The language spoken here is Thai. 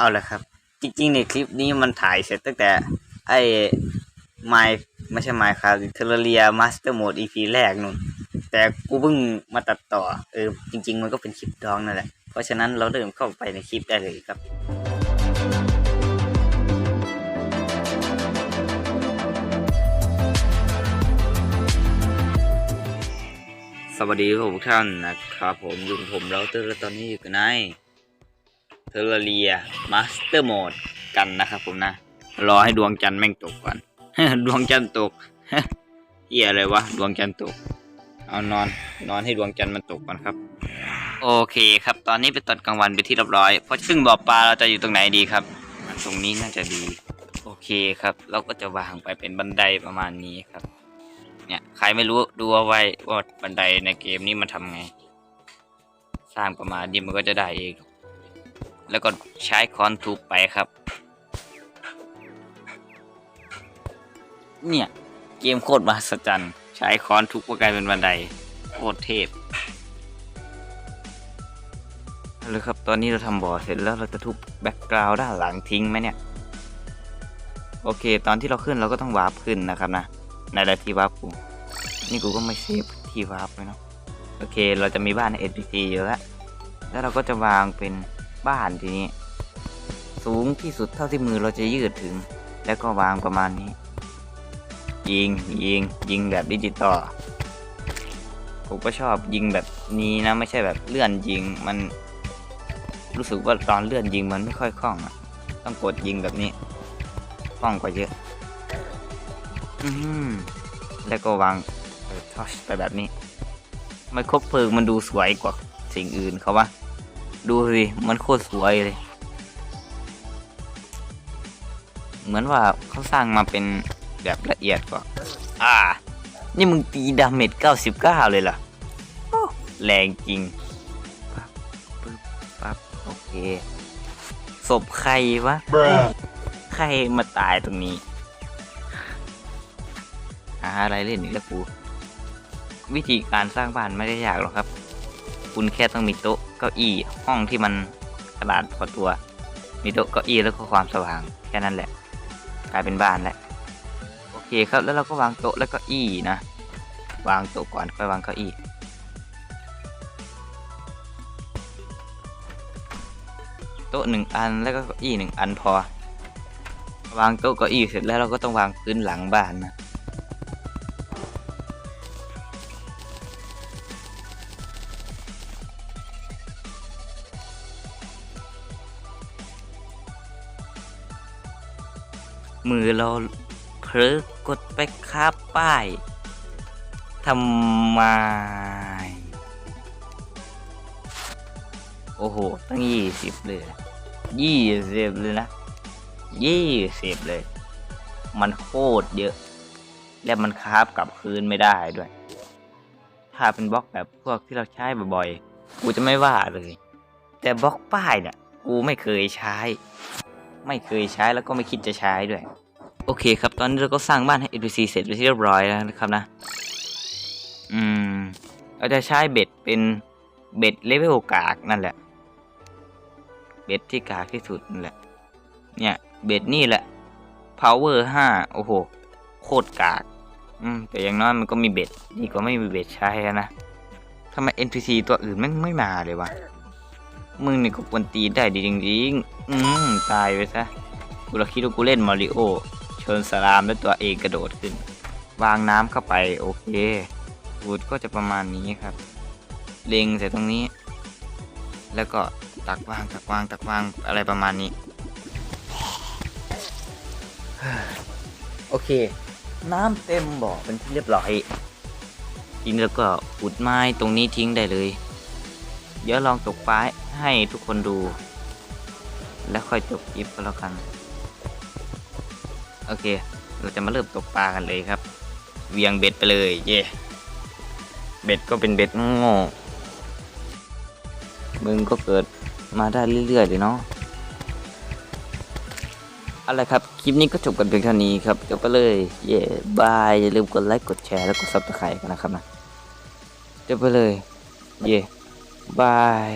เอาละครับ จริงๆในคลิปนี้มันถ่ายเสร็จตั้งแต่ ไอ้ไมไม่ใช่ไมค์ครับเทเลเรียมาสเตอร์โหมด EP แรกนู่น แต่กูเพิ่งมาตัดต่อ เออ จริง ๆ มันก็เป็นคลิปดองนั่นแหละ เพราะฉะนั้นเราเริ่มเข้าไปในคลิปได้เลยครับสวัสดีทุกท่านนะครับ ผมอยู่ผมเราเตอร์ตอนนี้อยู่กันใน เทเลเรียมาสเตอร์โหมดกันนะครับผมนะ รอให้ดวงจันทร์แม่งตกก่อน ดวงจันทร์ตกเฮียอะไรวะ ดวงจันทร์ตก เอานอน นอนให้ดวงจันทร์มันตกก่อนครับ โอเคครับ ตอนนี้เป็นตอนกลางวันไปที่เรียบร้อย เพราะซึ่งบ่อปลาเราจะอยู่ตรงไหนดีครับ ตรงนี้น่าจะดี โอเคครับ เราก็จะวางไปเป็นบันไดประมาณนี้ครับ เนี่ย ใครไม่รู้ดูเอาไว้ว่าบันไดในเกมนี้มันทำไง สร้างประมาณนี้มันก็จะได้เอง แล้วก็ใช้ค้อนทุบไปครับ เนี่ย เกมโคตรมหัศจรรย์ใช้ค้อนทุบก็กลายเป็นบันไดโคตรเทพเลยครับ ตอนนี้เราทำบ่อเสร็จแล้วเราจะทุบแบ็กกราวด์ด้านหลังทิ้งไหมเนี่ย โอเค ตอนที่เราขึ้นเราก็ต้องวาร์ปขึ้นนะครับนะ ในรายที่วาร์ปกู นี่กูก็ไม่เซฟที่วาร์ปเลยเนาะ โอเค เราจะมีบ้านใน NPC อยู่แล้ว แล้วเราก็จะวางเป็น บ้านทีนี้ สูงที่สุดเท่าที่มือเราจะยืดถึง แล้วก็วางประมาณนี้ ยิงยิงยิงแบบดิจิตอลผมก็ชอบยิงแบบนี้นะไม่ใช่แบบเลื่อนยิงมัน รู้สึกว่าตอนเลื่อนยิงมันไม่ค่อยคล่องอะต้องกดยิงแบบนี้คล่องกว่าเยอะอืมแล้วก็วางทอชไปแบบนี้ ไม่ครบเพลิงมันดูสวยกว่าสิ่งอื่นเขาวะ ดูสิมันโคตรสวยเลย เหมือนว่าเขาสร้างมาเป็นแบบละเอียดกว่า อ่า นี่มึงตีดาเมจ99 เลยเหรอแรงจริงปั๊บปึ๊บปั๊บโอเค ศพใครวะ ใครมาตายตรงนี้ หาอะไรเล่นอีกแล้วกู วิธีการสร้างบ้านไม่ได้ยากหรอกครับ คุณแค่ต้องมีโต๊ะ เก้าอี้ห้องที่มันขนาดพอตัว มีโต๊ะเก้าอี้แล้วก็ความสว่างแค่นั้นแหละ กลายเป็นบ้านแหล้วโอเคครับแล้วเราก็วางโต๊ะแล้วก็อี้นะ วางโต๊ะก่อนค่อยวางเก้าอี้โต๊ะหนึ่งอันแล้วก็เก้าอี้หนึ่งอันพอ วางโต๊ะเก้าอี้เสร็จแล้วเราก็ต้องวางพื้นหลังบ้านนะ มือเราเผลอกดไปคาบป้ายทำไม โอ้โห ตั้งยี่สิบเลยยี่สิบเลยนะยี่สิบเลย มันโคตรเยอะ และมันคาบกลับคืนไม่ได้ด้วย ถ้าเป็นบล็อกแบบพวกที่เราใช้บ่อยๆ กูจะไม่ว่าเลย แต่บล็อกป้ายเนี่ย กูไม่เคยใช้ ไม่เคยใช้แล้วก็ไม่คิดจะใช้ด้วย โอเคครับ ตอนนี้เราก็สร้างบ้านให้ NPC เสร็จไปที่เรียบร้อยแล้วนะครับนะ อืมเราจะใช้เบ็ดเป็นเบ็ดเลเวลกากนั่นแหละ เบ็ดที่กากที่สุดนั่นแหละ เนี่ย เบ็ดนี่แหละ power 5โอ้โห โคตรกาก อืม แต่อย่างน้อยมันก็มีเบ็ดดีกว่าไม่มีเบ็ดใช้นะทำไม NPC ตัวอื่นไม่ไม่มาเลยวะ มึงนี่ก็กวนตีได้ดีจริงๆ อืม ตายไปซะ กูเราคิดว่ากูเล่นมาริโอ เชิญสลามแล้วตัวเองกระโดดขึ้น วางน้ำเข้าไป โอเคบูดก็จะประมาณนี้ครับ เล็งใส่ตรงนี้ แล้วก็ตักวางตักวางตักวางอะไรประมาณนี้ โอเค น้ำเต็มบ่อเป็นที่เรียบร้อยทีนี้แล้วก็อุดไม้ตรงนี้ทิ้งได้เลย เดี๋ยวลองตกปลาให้ทุกคนดู แล้วค่อยจบคลิปก็แล้วกัน โอเค เราจะมาเริ่มตกปลากันเลยครับ เวียงเบ็ดไปเลยเย่เบ็ดก็เป็นเบ็ดโง่มึงก็เกิดมาได้เรื่อยๆเลยเนาะอาละครับ คลิปนี้ก็จบกันเพียงเท่านี้ครับจบไปเลย เย่บาย อย่าลืมกดไลค์ กดแชร์ แล้วกดซับสไครต์กันนะครับนะจบไปเลย เย่บาย